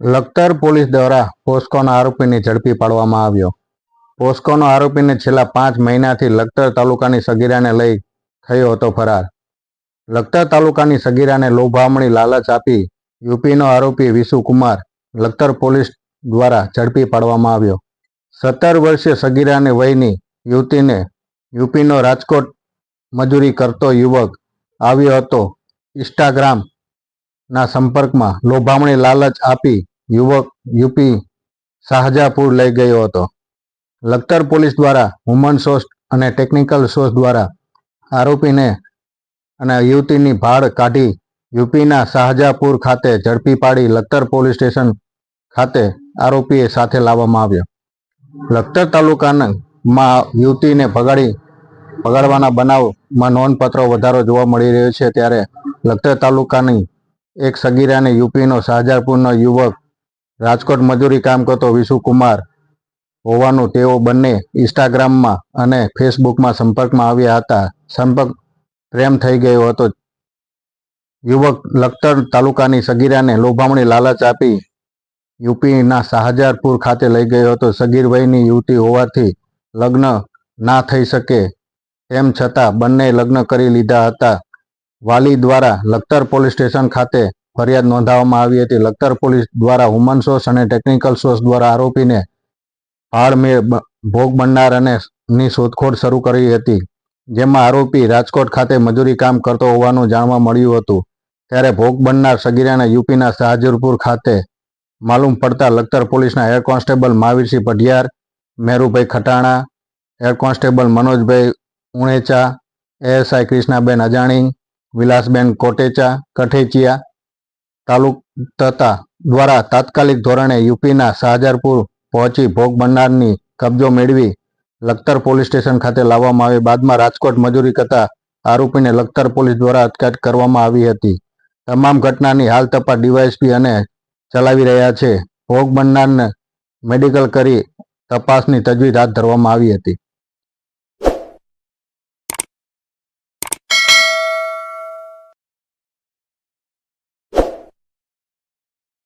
Lakhtar police દ્વારા પોસ્કોના આરોપીને ઝડપી પાડવામાં આવ્યો. પોસ્કોનો આરોપીને છેલ્લા પાંચ મહિનાથી લખતર તાલુકાની સગીરાને લઈ થયો હતો ફરાર. લખતર તાલુકાની સગીરાને લોભામણી લાલચ આપી યુપીનો આરોપી વિશુકુમાર લખતર પોલીસ દ્વારા ઝડપી પાડવામાં આવ્યો. સત્તર વર્ષીય સગીરાની વયની યુવતીને યુપીનો રાજકોટ મજૂરી કરતો યુવક આવ્યો હતો ઇન્સ્ટાગ્રામના સંપર્કમાં લોભામણી લાલચ આપી યુવક યુપી શાહજાપુર લઈ ગયો હતો. લખતર પોલીસ દ્વારા હુમન સોર્સ અને ટેકનિકલ સોર્સ દ્વારા આરોપીને અને યુવતીની ભાડ કાઢી યુપીના શાહજાપુર ખાતે ઝડપી પાડી લખતર પોલીસ સ્ટેશન ખાતે આરોપીએ સાથે લાવવામાં આવ્યો. લખતર તાલુકાના યુવતીને ભગાડી, ભગાડવાના બનાવમાં નોંધપાત્ર વધારો જોવા મળી રહ્યો છે. ત્યારે લખતર તાલુકાની એક સગીરાને યુપીનો શાહજાપુરનો યુવક રાજકોટ મજૂરી કામ કરતો વિશુકુમાર હોવાનું તેઓ બંને ઇન્સ્ટાગ્રામમાં અને ફેસબુકમાં સંપર્કમાં આવ્યા હતા. સંપર્ક પ્રેમ થઈ ગયો હતો. યુવક લખતર તાલુકાની સગીરાને લોભામણી લાલચ આપી યુપીના શાહજારપુર ખાતે લઈ ગયો હતો. સગીર વયની યુવતી હોવાથી લગ્ન ના થઈ શકે તેમ છતાં બંને લગ્ન કરી લીધા હતા. વાલી દ્વારા લખતર પોલીસ સ્ટેશન ખાતે ફરિયાદ નોંધાવવામાં આવી હતી. લખતર પોલીસ દ્વારા હુમન સોર્સ અને ટેકનિકલ સોર્સ દ્વારા આરોપીને ભાડ ભોગ બનનાર અને ની શોધખોળ શરૂ કરી હતી. જેમાં આરોપી રાજકોટ ખાતે મજૂરી કામ કરતો હોવાનું જાણવા મળ્યું હતું. ત્યારે ભોગ બનનાર સગીરાને યુપીના શાહજુરપુર ખાતે માલુમ પડતા લખતર પોલીસના head constable Mahavirsinh Padhiyar, Merubhai Khatana head constable Manojbhai Unecha ASI Krishnaben Ajani, Vilasben Kotecha, કઠેચિયા તાલુક તથા દ્વારા તાત્કાલિક ધોરણે યુપીના શાહજારપુર પહોંચી ભોગ બનનારની કબજો મેળવી લખતર પોલીસ સ્ટેશન ખાતે લાવવામાં આવી. બાદમાં રાજકોટ મજૂરી કરતા આરોપીને લખતર પોલીસ દ્વારા અટકાયત કરવામાં આવી હતી. તમામ ઘટનાની હાલ તપાસ ડીવાયએસપી અને ચલાવી રહ્યા છે. ભોગ બનનારને મેડિકલ કરી તપાસની તજવીજ હાથ ધરવામાં આવી હતી.